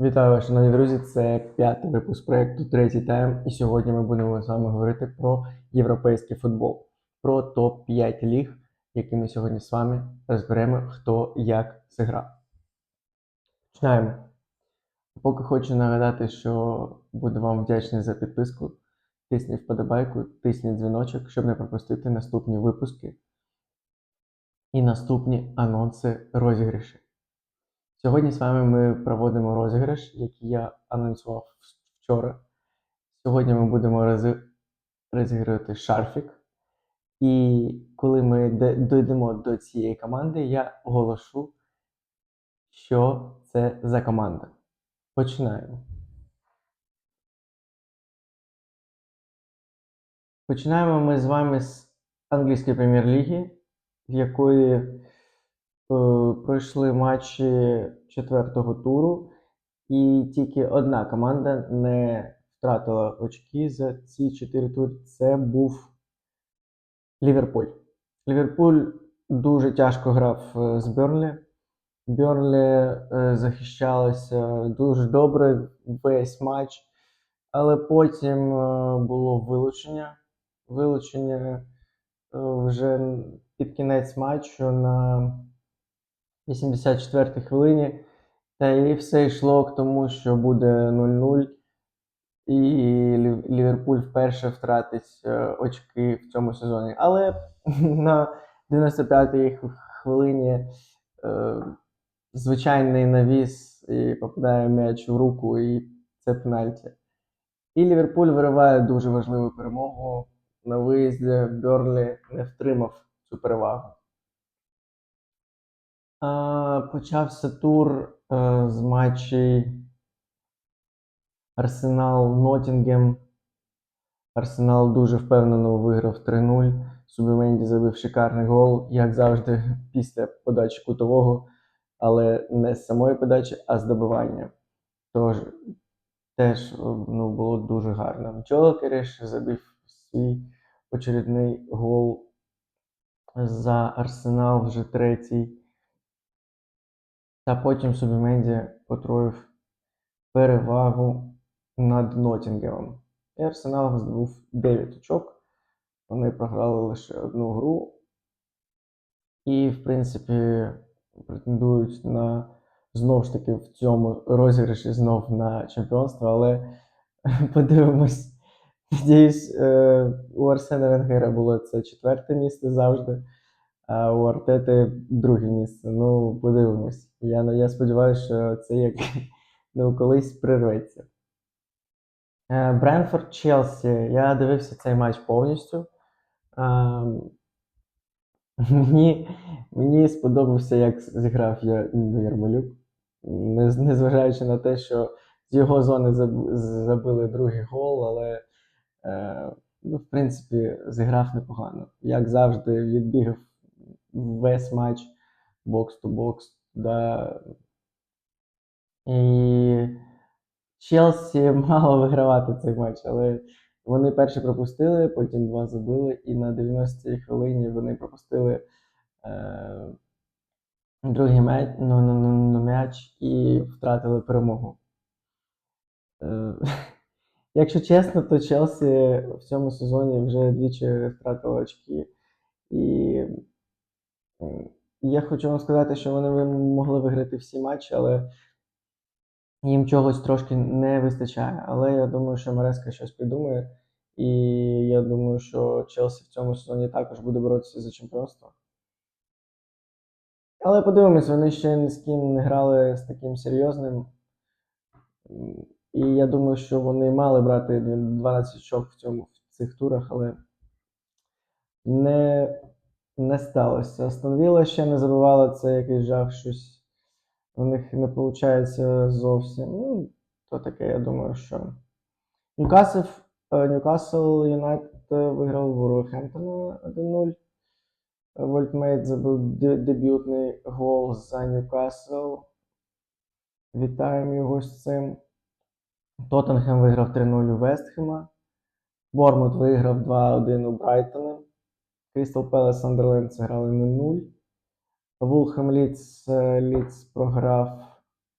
Вітаю вас, шановні друзі! Це п'ятий випуск проєкту Третій тайм. І сьогодні ми будемо з вами говорити про європейський футбол, про топ-5 ліг, які ми сьогодні з вами розберемо, хто як зіграв. Починаємо. Поки хочу нагадати, що буду вам вдячний за підписку. Тисніть вподобайку, тисніть дзвіночок, щоб не пропустити наступні випуски і наступні анонси розіграші. Сьогодні з вами ми проводимо розіграш, який я анонсував вчора. Сьогодні ми будемо розігрувати шарфік. І коли ми дійдемо до цієї команди, я оголошу, що це за команда. Починаємо. Починаємо ми з вами з англійської прем'єр-ліги, в якої пройшли матчі четвертого туру, і тільки одна команда не втратила очки за ці чотири тури. Це був Ліверпуль. Ліверпуль дуже тяжко грав е, з Бернлі. Бернлі е, захищалася дуже добре весь матч, але потім е, було вилучення. Вилучення е, вже під кінець матчу на 84-й хвилині. Та і все йшло к тому, що буде 0-0. І Ліверпуль вперше втратить е, очки в цьому сезоні. Але на 95-й хвилині е, звичайний навіс і попадає м'яч в руку, і це пенальті. І Ліверпуль вириває дуже важливу перемогу. На виїзді Берлі не втримав цю перевагу. Почався тур е, з матчей Арсенал Ноттінгем. Арсенал дуже впевнено виграв 3-0. Субіменді забив шикарний гол, як завжди, після подачі кутового, але не з самої подачі, а з добивання. Тож теж ну, було дуже гарно. Джокеріш забив свій очередний гол за Арсенал вже третій. Та потім Субіменді потроїв перевагу над Ноттінгемом. І Арсенал здобув 9 очок. Вони програли лише одну гру. І, в принципі, претендують на знову ж таки в цьому розіграші знов на чемпіонство, але подивимось. Надіюсь, е, у Арсена Венгера було це четверте місце завжди, а у Артети друге місце. Ну, подивимось. Я, я сподіваюся, що це як ну, колись прирветься. Е, Бренфорд Челсі. Я дивився цей матч повністю. Мені, мені сподобався, як зіграв я Ярмолюк. Незважаючи на те, що з його зони забили другий гол, але е, ну, в принципі зіграв непогано. Як завжди, відбігав весь матч бокс-то-бокс. Да. І Челсі мало вигравати цей матч, але вони перші пропустили, потім два забили, і на 90-й хвилині вони пропустили е, другий м'яч, ну, ну, ну, ну, м'яч і втратили перемогу. Е, якщо чесно, то Челсі в цьому сезоні вже двічі втратили очки. І я хочу вам сказати, що вони могли виграти всі матчі, але їм чогось трошки не вистачає. Але я думаю, що Мареска щось придумає. І я думаю, що Челсі в цьому сезоні також буде боротися за чемпіонство. Але подивимось, вони ще ні з ким не грали з таким серйозним. І я думаю, що вони мали брати 12 очок в цьому в цих турах, але не, не сталося. Астонвілла ще не забивала це якийсь жах, щось у них не виходить зовсім. Ну, то таке, я думаю, що. Ньюкасл, е, Юнайтед виграв Вулверхемптона 1-0. Вольтмейт забив дебютний гол за Ньюкасл. Вітаємо його з цим. Тоттенхем виграв 3-0 у Вестхема. Бормут виграв 2-1 у Брайтона. Крістал Пелес Сандерленд зіграли 0-0. Вулхем Ліц, Ліц програв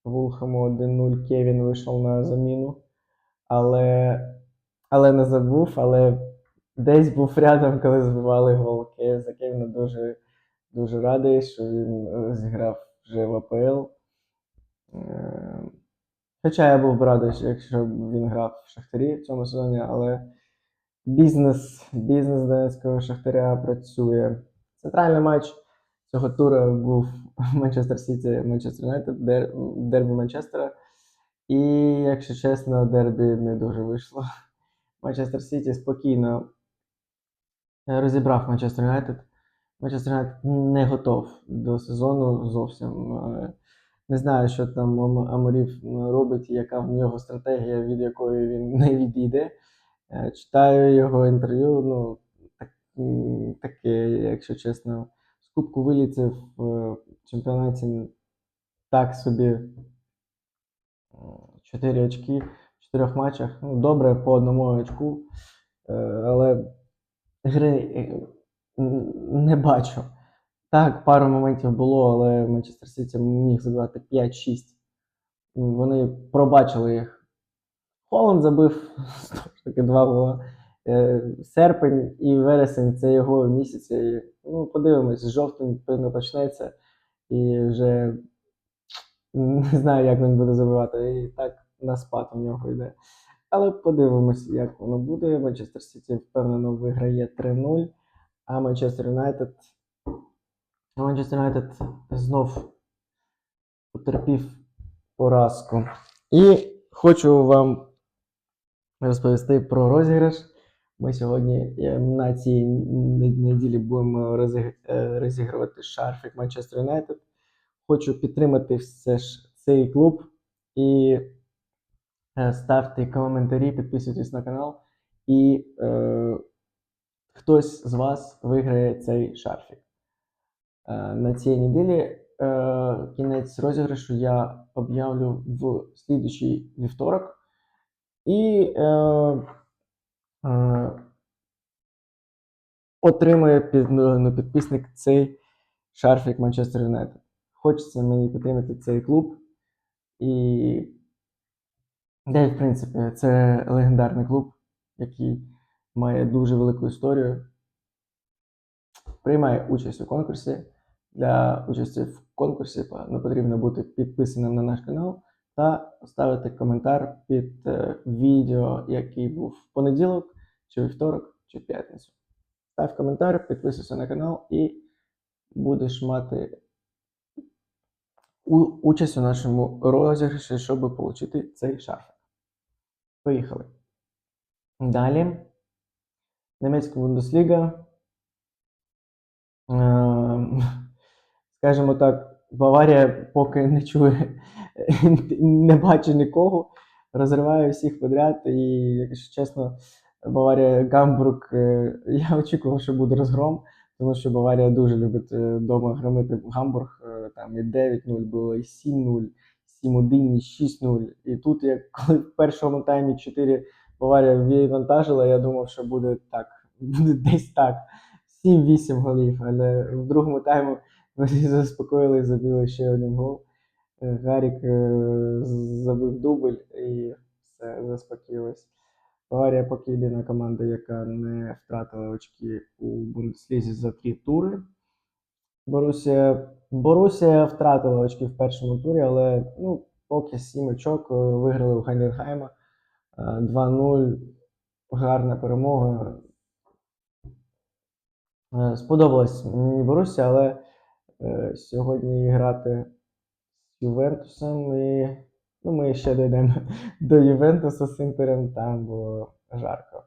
Вулхаму 1-0 Кевін вийшов на заміну. Але, але не забув, але десь був рядом, коли збивали гол. За Кевіна дуже, дуже радий, що він е, зіграв вже в АПЛ. Е, Хоча я був радий, якщо б він грав в Шахтарі в цьому сезоні, але бізнес, бізнес Донецького Шахтаря працює. Центральний матч цього туру був Манчестер Сіті, Манчестер Юнайтед, дербі Манчестера. І, якщо чесно, дербі не дуже вийшло. Манчестер Сіті спокійно розібрав Манчестер Юнайтед. Манчестер Юнайтед не готов до сезону зовсім. Е, Не знаю, що там Ам- Аморів робить, яка в нього стратегія, від якої він не відійде. Е, Читаю його інтерв'ю, ну, так, таке, якщо чесно, з Кубку вилітів в чемпіонаті так собі 4 очки в 4 матчах. Ну, добре по одному очку, е, але гри е, не бачу. Так, пару моментів було, але Манчестер Сіті міг забивати 5-6. Вони пробачили їх. Холланд забив таки два гола. Е, Серпень і вересень це його місяці. Ну, подивимось, жовтень певно почнеться і вже не знаю, як він буде забивати. І так на спад у нього йде. Але подивимось, як воно буде. Манчестер Сіті впевнено виграє 3-0, а Манчестер Юнайтед. Манчестер Юнайтед знов потерпів поразку. І хочу вам розповісти про розіграш. Ми сьогодні е, на цій неділі будемо е, розігрувати шарфик Манчестер Юнайтед. Хочу підтримати все ж цей клуб і е, ставте коментарі, підписуйтесь на канал, і е, хтось з вас виграє цей шарфік. Е, на цій неділі е, кінець розіграшу я об'явлю в слідучий вівторок. І е, е, отримує під, ну, підписник цей шарфік Манчестер Юнайтед. Хочеться мені підтримати цей клуб. І де, в принципі, це легендарний клуб, який має дуже велику історію. Приймає участь у конкурсі. Для участі в конкурсі ну, потрібно бути підписаним на наш канал та поставити коментар під е, відео, який був в понеділок, чи вівторок, чи п'ятницю. Став коментар, підписуйся на канал і будеш мати участь у нашому розіграші, щоб отримати цей шарфик. Поїхали. Далі. Німецька Бундесліга. Ем, Скажімо так, Баварія поки не чує, не бачить нікого, розриває всіх подряд. І, якщо чесно, Баварія Гамбург, е, я очікував, що буде розгром, тому що Баварія дуже любить вдома громити Гамбург. е, Там і 9-0 було, і 7-0, 7-1, і 6-0. І тут, як коли в першому таймі 4 Баварія відвантажила, я думав, що буде так, буде десь так. 7-8 голів, але в другому тайму вони заспокоїли, і забили ще один гол. Е, Гарік е, забив дубль і все заспокоїлось. Баварія поки єдина команда, яка не втратила очки у Бундеслізі за три тури. Борусія, Борусія втратила очки в першому турі, але ну, поки 7 очок е, виграли у Хайденхайма. Е, 2-0. Гарна перемога. Сподобалась мені Борусsia, але сьогодні грати Ювентусом і ну, ми ще дійдемо до Ювентуса з Інтером, там було жарко.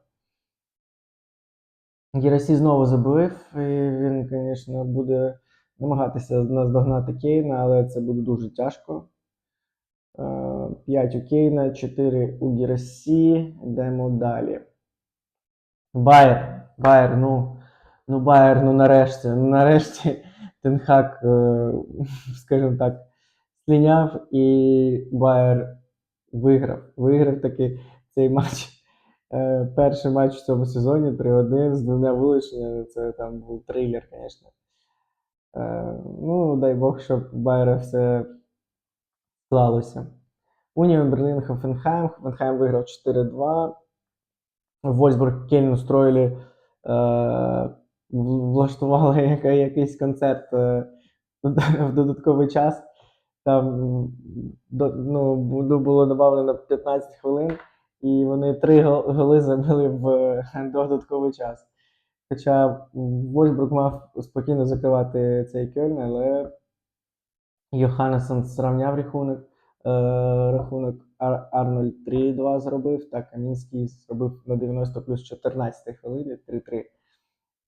Герасі знову забив, і він, звісно, буде намагатися наздогнати Кейна, але це буде дуже тяжко. 5 у Кейна, 4 у Герасі. Йдемо далі. Байер. Байер, ну, ну Байер, ну нарешті. Ну нарешті Тенхак, е, скажімо так, сліняв і Байер виграв. Виграв таки цей матч. Е, Перший матч в цьому сезоні 3-1 з двома вилученнями. Це там був трилер, звісно. Е, Ну, дай Бог, щоб Байера все склалося. Уніон Берлін Хофенхайм. Хофенхайм виграв 4-2. Вольсбург Кельн устроїли, е, влаштували якийсь концерт в додатковий час. Там ну, бу- було додано 15 хвилин, і вони три голи забили в е, додатковий час. Хоча Вольсбург мав спокійно закривати цей Кельн, але Йоханнессон зрівняв рахунок. Е, рахунок Ар- Арнольд 3-2 зробив, та Камінський зробив на 90 плюс 14 хвилині 3-3.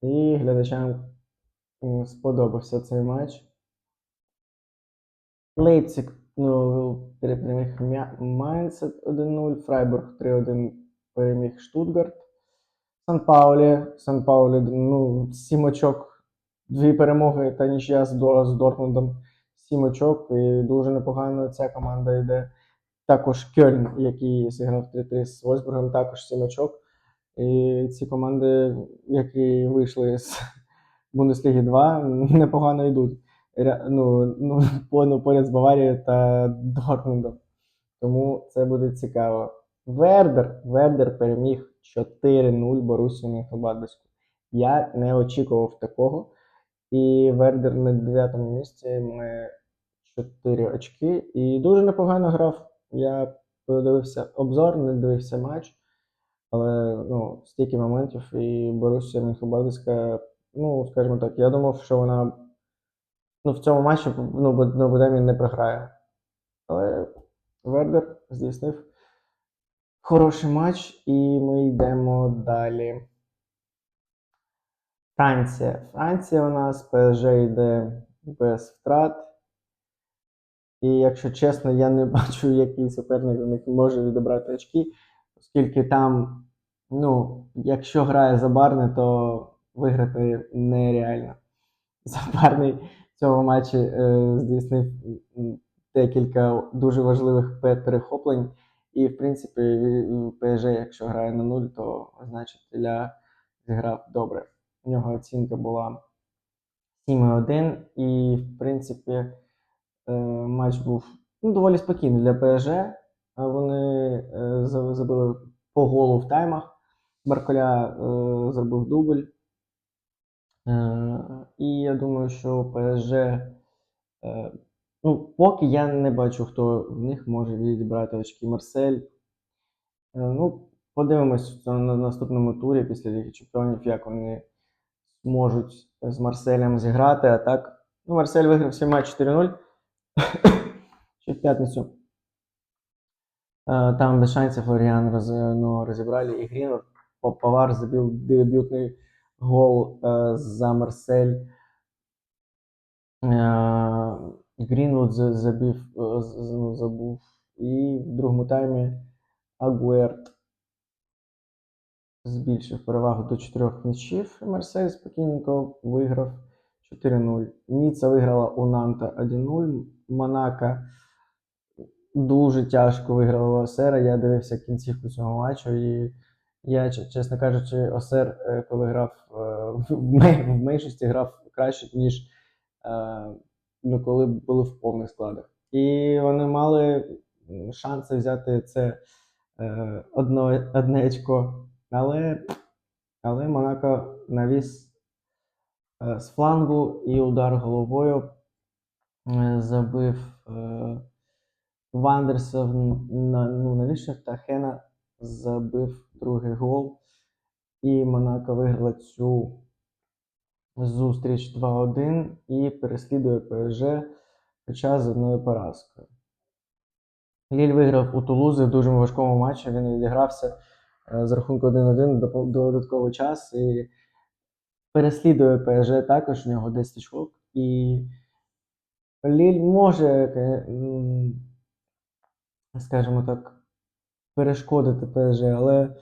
І глядачам сподобався цей матч. Лейпциг ну, переміг Майнц 1-0, Фрайбург 3-1 переміг Штутгарт. Сан Паулі. Сан Паулі, ну, 7 очок, дві перемоги та нічия з, з Дортмундом. 7 очок, і дуже непогано ця команда йде. Також Кельн, який зіграв 3-3 з Вольсбургом, також 7 очок. І ці команди, які вийшли з Бундесліги 2, непогано йдуть. Ну, ну, ну, поряд з Баварією та Дортмундом. Тому це буде цікаво. Вердер, Вердер переміг 4-0 Борусію Мönchengladbach. Я не очікував такого. І Вердер на 9 місці має 4 очки. І дуже непогано грав. Я подивився обзор, не дивився матч. Але ну, стільки моментів, і Борусія Мönchengladbach, ну, скажімо так, я думав, що вона ну, в цьому матчі ну, ну, Бодемін не програє. Але Вердер здійснив хороший матч, і ми йдемо далі. Франція. Франція у нас ПСЖ йде без втрат. І якщо чесно, я не бачу, який суперник у них може відібрати очки, оскільки там, ну, якщо грає Забарне, то виграти нереально. Забарний в цьому матчі е, здійснив декілька дуже важливих перехоплень. І, в принципі, ПСЖ, якщо грає на нуль, то значить Ілля зіграв добре. У нього оцінка була 7,1, і, в принципі, е, матч був ну, доволі спокійний для ПСЖ. Вони е, забили по голу в таймах. Барколя е, зробив дубль. Е, і я думаю, що ПСЖ. Е, ну, поки я не бачу, хто в них може відібрати очки Марсель. Е, ну, подивимось на наступному турі після Ліги Чемпіонів, як вони зможуть з Марселем зіграти. А так, ну, Марсель виграв свій матч 4-0 ще в п'ятницю. Там без шансів Флоріан роз, ну, розібрали і Грінвуд. Повар забив дебютний гол е, за Марсель. Е, Грінвуд забив, е, ну, забув. І в другому таймі Агуерт збільшив перевагу до 4 м'ячів. і Марсель спокійненько виграв 4-0. Ніцца виграла у Нанта 1-0. Монако дуже тяжко виграла у Осера. Я дивився кінцівку цього матчу, і я, чесно кажучи, Осер, е, коли грав е, в меншості, грав краще, ніж е, ну, коли були в повних складах. І вони мали шанси взяти це одно, одне очко. Але, але Монако навіс з флангу і удар головою забив Вандерсон на, ну, навіщо та Хена забив другий гол. І Монако виграла цю зустріч 2-1 і переслідує ПСЖ, хоча з одною поразкою. Ліль виграв у Тулузи в дуже важкому матчі. Він відігрався е, з рахунку 1-1 до до додатковий час. І переслідує ПСЖ також, у нього 10 очок. І Ліль може, скажімо так, перешкодити ПСЖ, але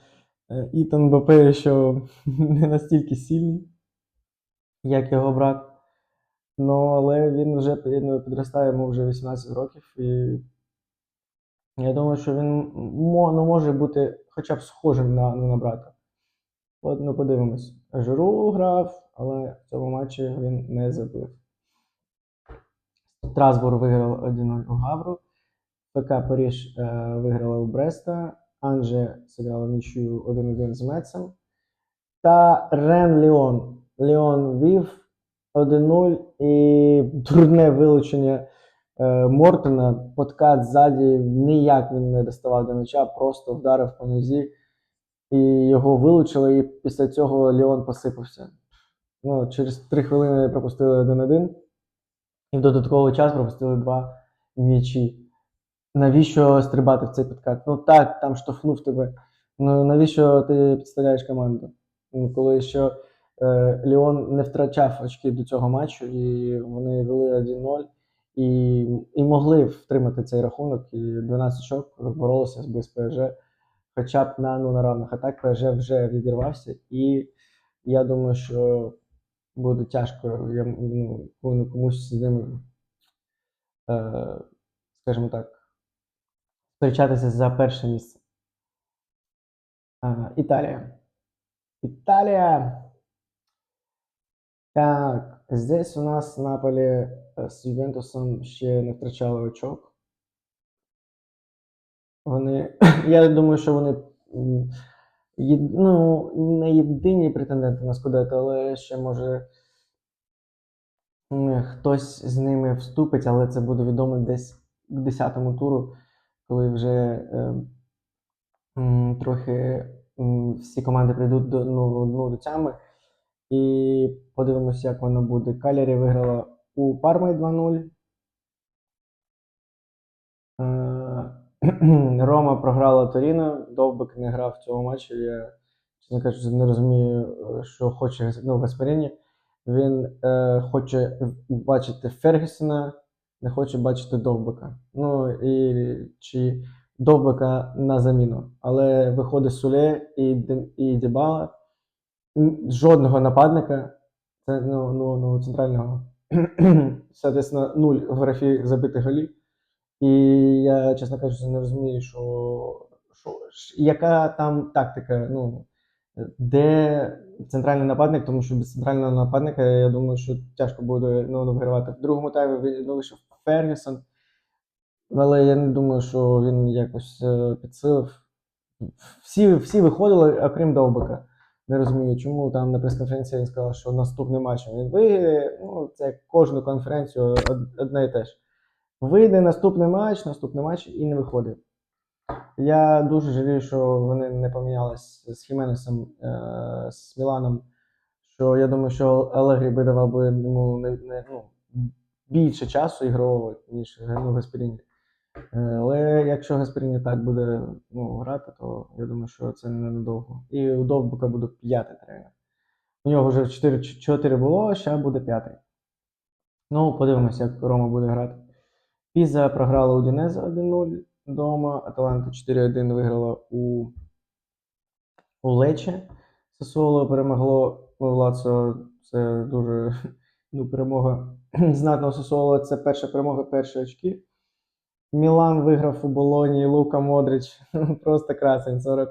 е, Ітан БП ще не настільки сильний, як його брат. Ну, але він вже ну, підростає, йому вже 18 років, і я думаю, що він ну, може бути хоча б схожим на, на брата. От, ну, подивимось. Жиру грав, але в цьому матчі він не забив. Страсбур виграв 1-0 у Гавру. ФК Паріж е, виграла у Бреста, Анже зіграла в нічию 1-1 з Мецем. Та Рен Ліон. Ліон вів 1-0 і дурне вилучення е, Мортона. Подкат ззаді ніяк він не доставав до м'яча, просто вдарив по нозі. І його вилучили, і після цього Ліон посипався. Ну, через 3 хвилини пропустили 1-1. І в додатковий час пропустили два м'ячі. Навіщо стрибати в цей підкат? Ну так, там штовхнув тебе. Ну навіщо ти підставляєш команду? Ну, коли ще е, Ліон не втрачав очки до цього матчу, і вони вели 1-0 і, і могли втримати цей рахунок, і 12 очок боролися з ПСЖ хоча б на, ну, на равних. А так ПСЖ вже відірвався, і я думаю, що буде тяжко я, ну, комусь з ними, е, скажімо так, сперечатися за перше місце. Італія. Італія. Так, здесь у нас Наполі е, з Ювентусом ще не втрачали очок. Вони, я думаю, що вони м, є- ну, не єдині претенденти на Скудетто, але ще може хтось з ними вступить, але це буде відомо десь к 10-му туру, коли вже е, трохи всі команди прийдуть до, ну, ну, до тями. І подивимося, як воно буде. Калярі виграла у Пармі 2-0. Е, Рома програла Торіно. Довбик не грав в цьому матчі. Я, чесно кажучи, не розумію, е, що хоче ну, Гасперіні. Він е, хоче бачити Фергюсона, не хоче бачити Довбика. Ну і чи Довбика на заміну. Але виходить Суле і, і Дібала. Жодного нападника. Це ну, ну, ну центрального. Соответственно, нуль в графі забитих голів. І я, чесно кажучи, не розумію, що, що яка там тактика. Ну, де центральний нападник, тому що без центрального нападника, я думаю, що тяжко буде ну, вигравати. В другому таймі ви- ну, вийшов Фергюсон, але я не думаю, що він якось е, підсилив. Всі, всі виходили, окрім Довбика. Не розумію, чому там на прес-конференції він сказав, що наступний матч він виграє. Ну, це кожну конференцію одне і те ж. Вийде наступний матч, наступний матч і не виходить. Я дуже жалію, що вони не помінялись з Хіменесом, е, з Міланом. Що я думаю, що Алегрі би давав би йому не, не, ну, більше часу ігрового, ніж ну, Гасперіні. Е, Але якщо Гасперіні так буде ну, грати, то я думаю, що це не надовго. І у Довбика буде п'ятий тренер. У нього вже 4, 4 було, ще буде п'ятий. Ну, подивимося, як Рома буде грати. Піза програла у Дінеза 1-0 вдома. Аталанта 4-1 виграла у, у Лече. Сосоло перемогло Лацо. Це дуже ну, перемога знатного Сосоло. Це перша перемога, перші очки. Мілан виграв у Болоні, Лука Модрич. Просто красень. 40,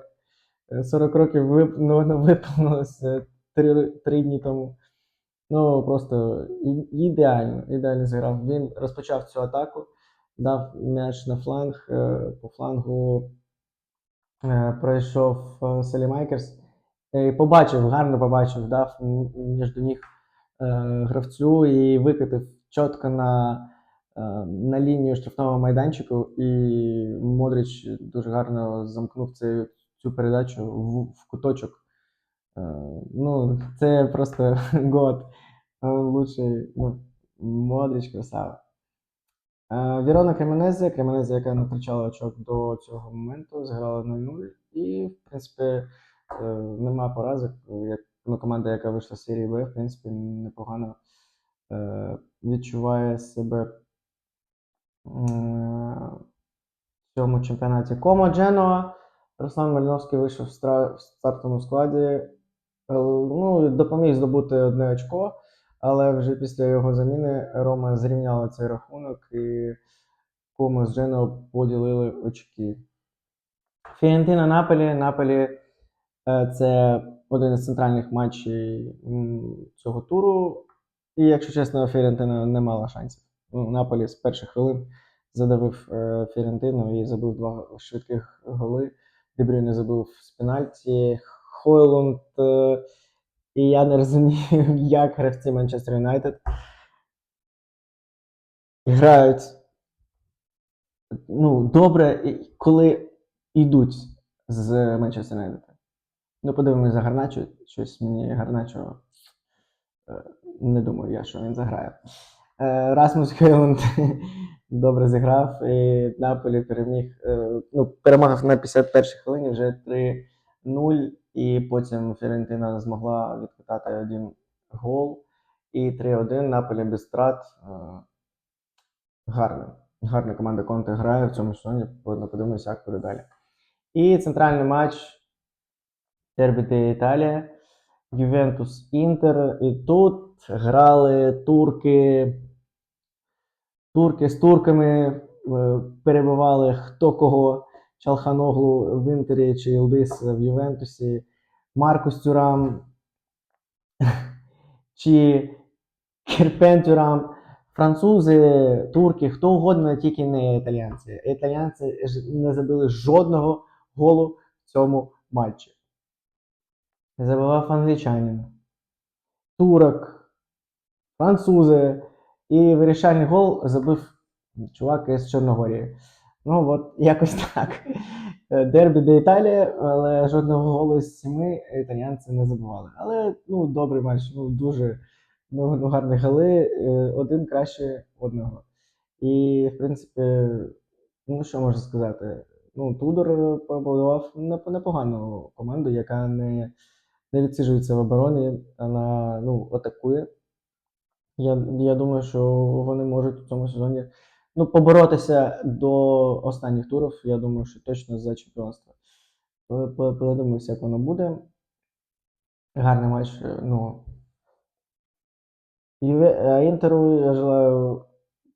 е, 40 років вип, ну, виповнилося 3, 3 дні тому. Ну, просто ідеально, ідеально зіграв. Він розпочав цю атаку, дав м'яч на фланг. е, По флангу е, пройшов е, Селімайкерс. Е, Побачив, гарно побачив, дав між ніг е, гравцю і викотив чітко на, е, на лінію штрафного майданчику. І Модрич дуже гарно замкнув цю, цю передачу в, в куточок. Е, Ну, це просто год. Е, Лучший, ну, Модрич красава. Е, Вірона Кременезе, Кременезе, яка не втрачала очок до цього моменту, зіграла 0-0. І, в принципі, е, нема поразок. Як ну, команда, яка вийшла з серії Б, в принципі, непогано е, відчуває себе м, в цьому чемпіонаті. Комо Дженоа. Руслан Мальновський вийшов в стра- в стартовому складі. Е, Ну, допоміг здобути одне очко, але вже після його заміни Рома зрівняла цей рахунок і Комо з Дженоа поділили очки. Фіорентина Наполі. Наполі е, це один із центральних матчів цього туру. І, якщо чесно, Фіорентина не мала шансів. Ну, Наполі з перших хвилин задавив е, і забив два швидких голи. Дебрюйне забив з пенальті. Хойлунд. е, і я не розумію, як гравці Манчестер Юнайтед грають ну, добре, коли йдуть з Манчестер Юнайтед. Ну, подивимось за Гарначо. Щось мені Гарначо е, не думаю я, що він заграє. Е, Расмус Хейланд добре зіграв, і Наполі переміг. е, Ну, перемагав на 51-й хвилині вже 3-0, і потім Фіорентина змогла відкатати один гол. І 3-1 Наполі без втрат. Е, Гарно. Гарна команда Конте грає в цьому сезоні. Подивимося, подивимося, як буде далі. І центральний матч Дербі Італія. Ювентус Інтер. І тут грали турки. Турки з турками е, перебивали хто кого. Чалханоглу в Інтері чи Ілдис в Ювентусі. Маркус Тюрам чи Керпен Тюрам. Французи, турки, хто угодно, тільки не італіянці. Італіянці не забили жодного голу в цьому матчі. Забивав англічанин, турок, французи. І вирішальний гол забив чувак із Чорногорії. Ну, от якось так. Дербі де Італія, але жодного голу з сіми італіянці не забивали. Але ну, добрий матч, ну дуже ну, ну, гарні голи, е, один краще одного. І, в принципі, ну що можна сказати? Ну, Тудор побудував непогану команду, яка не, не відсиджується в обороні, вона ну, атакує. Я, я думаю, що вони можуть у цьому сезоні ну, поборотися до останніх турів. Я думаю, що точно за чемпіонство. По- по- Подивимося, як воно буде. Гарний матч. Ну, е, Інтеру я желаю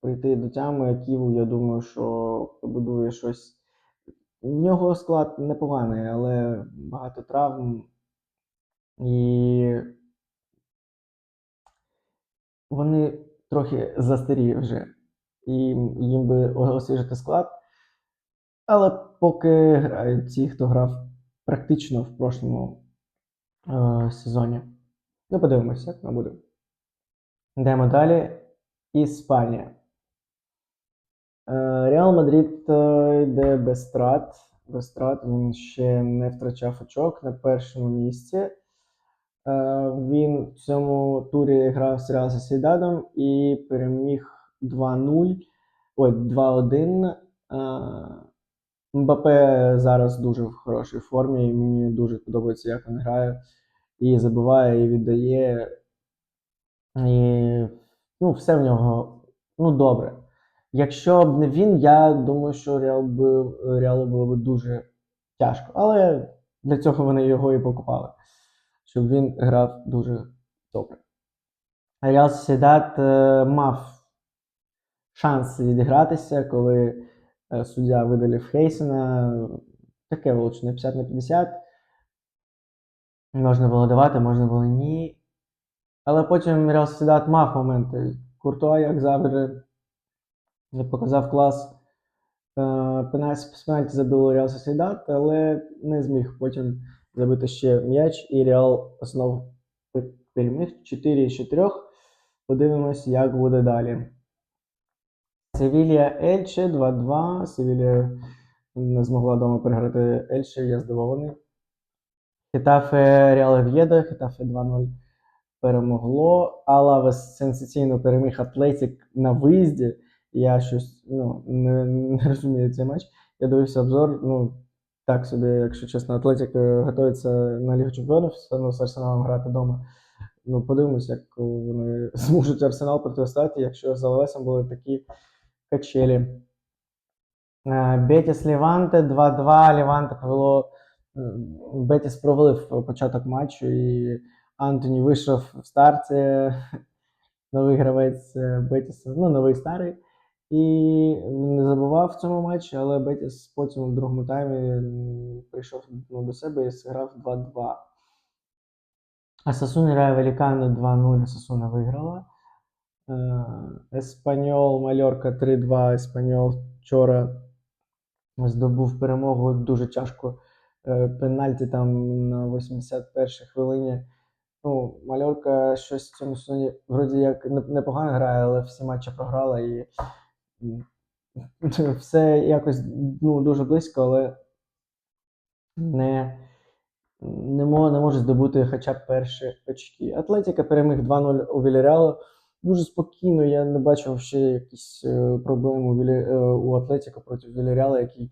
прийти до тями. Києву, я думаю, що побудує щось. В нього склад непоганий, але багато травм. І вони трохи застарі вже. І їм би освіжити склад. Але поки грають ті, хто грав практично в прошлому е, сезоні. Ну, подивимося, як воно буде. Йдемо далі. Іспанія. Е, Реал Мадрид е, йде без втрат. Без втрат він ще не втрачав очок на першому місці. Е, Він в цьому турі грав з Реал Сосідадом і переміг 2-0. Ой, 2-1. Е, Мбапе зараз дуже в хорошій формі. і Мені дуже подобається, як він грає. І забиває, і віддає. І ну, все в нього ну, добре. Якщо б не він, я думаю, що Реал би, Реалу було б дуже тяжко. Але для цього вони його і покупали, щоб він грав дуже добре. Реал Сосідат е, мав шанс відігратися, коли е, суддя видалив Хейсена. Таке влучне 50 на 50. Можна було давати, можна було ні. Але потім Реал Сосідат мав моменти. Куртуа, як завжди, показав клас. Е, З пенальті забило Реал Сосідат, але не зміг потім забити ще м'яч, і Реал знову пе- переміг 4 з 4. Подивимось, як буде далі. Севілія Ельче 2-2. Севілія не змогла вдома переграти Ельче, я здивований. Хетафе Реал Ов'єдо, Хетафе 2-0 перемогло. Алавес сенсаційно переміг Атлетік на виїзді. Я щось ну, не, не розумію цей матч. Я дивився обзор. Ну, так собі, якщо чесно, Атлетік е, готується на Лігу Чемпіонів ну, з Арсеналом грати вдома. Ну, подивимось, як вони зможуть Арсенал протистояти, якщо з Алавесом були такі качелі. Е, Бетіс Ліванте 2-2. Ліванте повело. Бетіс провалив початок матчу, і Антоні вийшов в старті. Новий гравець е, Бетіса, ну, новий старий. І не забував в цьому матчі, але Бетіс потім у другому таймі прийшов ну, до себе і зіграв 2-2. А грає Велікани 2-0, Сасуна виграла. Е, Еспаньол, Мальорка 3-2. Еспаньол вчора здобув перемогу дуже тяжко. Е, Пенальті там на 81-й хвилині. Ну, Мальорка щось в цьому сезоні вроді як непогано грає, але всі матчі програла і все якось ну, дуже близько, але не, не, мо- не може здобути хоча б перші очки. Атлетіка переміг 2-0 у Вільяреалу. Дуже спокійно, я не бачив ще якісь е, проблем у, Вілі, е, у Атлетіка проти Вільяреала, який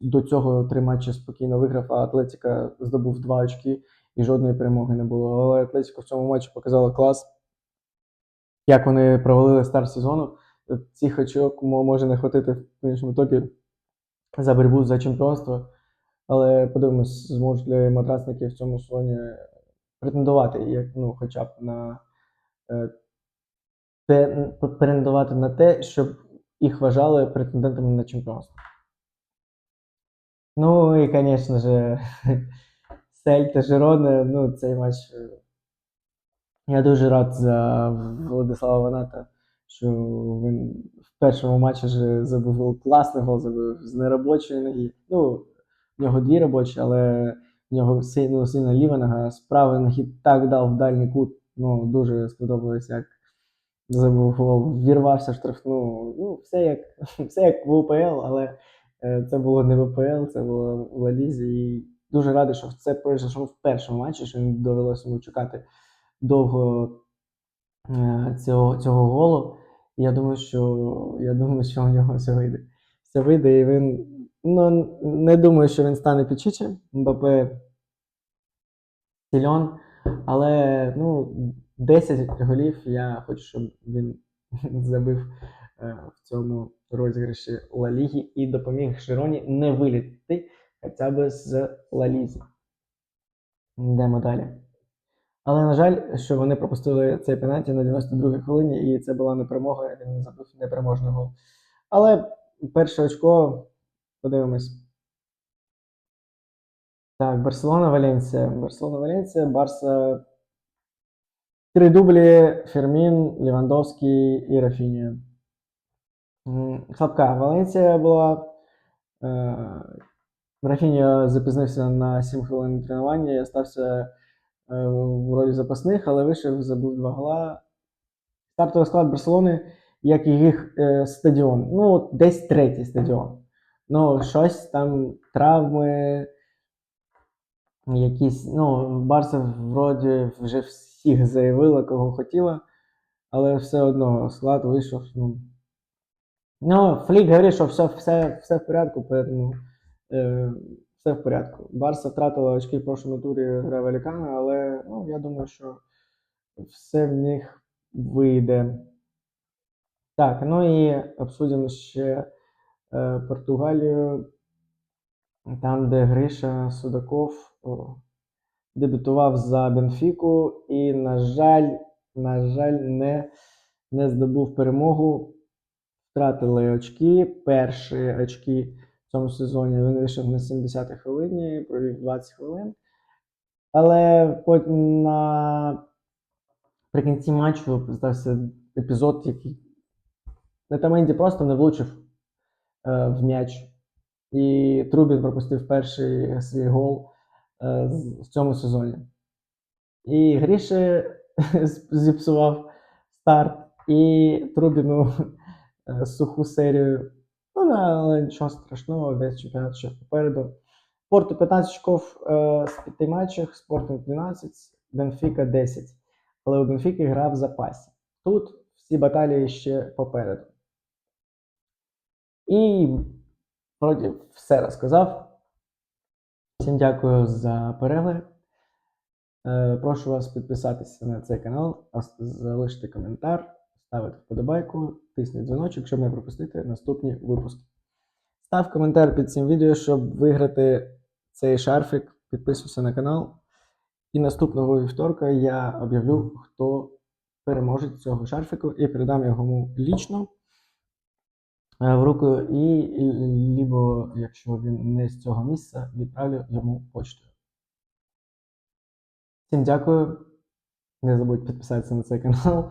до цього три матчі спокійно виграв, а Атлетіка здобув два очки і жодної перемоги не було. Але Атлетіко в цьому матчі показала клас, як вони провалили старт сезону. Цих очок може не хватити в конечному ітогі за боротьбу за чемпіонство. Але подивимось, зможуть ли матрасники в цьому сезоні претендувати, як, ну, хоча б на е, те, претендувати на те, щоб їх вважали претендентами на чемпіонство. Ну і, звісно ж, Сельта Жироне, ну, цей матч. е, Я дуже рад за Владислава Ваната, що він в першому матчі вже забив класний гол забив з неробочої ноги. Ну, в нього дві робочі, але в нього сильно, сильно ліва нога, з правої ноги так дав в дальній кут. Ну, дуже сподобалось, як забив гол, вірвався в штрафну. Ну, все як, все як в УПЛ, але е, це було не в УПЛ, це було в Лалізі. І дуже радий, що це пройшло в першому матчі, що не довелося йому чекати довго цього, цього голу. Я думаю, що я думаю, що у нього все вийде. Все вийде, і він. Ну, не думаю, що він стане Пічічем. Мбапе сильон. Але ну, 10 голів я хочу, щоб він забив е, в цьому розіграші Ла Ліги і допоміг Широні не вилітати хоча б з Ла Лізі. Йдемо далі. Але, на жаль, що вони пропустили цей пенальті на 92-й хвилині, і це була не перемога, він забив непереможний гол. Але перше очко, подивимось. Так, Барселона Валенсія. Барселона Валенсія, Барса. Три дублі: Фермін, Лівандовський і Рафінія. М, Слабка Валенсія була. Е, Рафінія запізнився на 7 хвилин тренування і стався е, в ролі запасних, але вийшов, забив два гола. Стартовий склад Барселони, як і їх е, стадіон. Ну, десь третій стадіон. Ну, щось там, травми, якісь. Ну, Барса вроді вже всіх заявила, кого хотіла, але все одно склад вийшов. Ну, ну Флік говорить, що все, все, все в порядку, поэтому е, все в порядку. Барса втратила очки в прошлому турі гра Валікана, але ну, я думаю, що все в них вийде. Так, ну і обсудимо ще е, Португалію, там, де Гриша Судаков о, дебютував за Бенфіку і, на жаль, на жаль, не, не здобув перемогу. Втратили очки. Перші очки цьому сезоні він вийшов на 70-й хвилині, провів 20 хвилин. Але потім на прикінці матчу стався епізод, який Метаменді просто не влучив е, в м'яч. І Трубін пропустив перший свій гол е, в цьому сезоні. І Гріше зіпсував старт, і Трубіну е, суху серію. Ну, але нічого страшного, весь чемпіонат ще попереду. Порту 15 очков е, з 5 матчів, Спортинг 12, Бенфіка 10. Але у Бенфіки гра в запасі. Тут всі баталії ще попереду. І вроді все розказав. Всім дякую за перегляд. Е, Прошу вас підписатися на цей канал, залишити коментар, ставити вподобайку, тисніть дзвіночок, щоб не пропустити наступні випуски. Став коментар під цим відео, щоб виграти цей шарфик. Підписуйся на канал. І наступного вівторка я об'явлю, хто переможе цього шарфику, і передам його лічно е, в руку, і лібо, якщо він не з цього місця, відправлю йому почтою. Всім дякую. Не забудь підписатися на цей канал.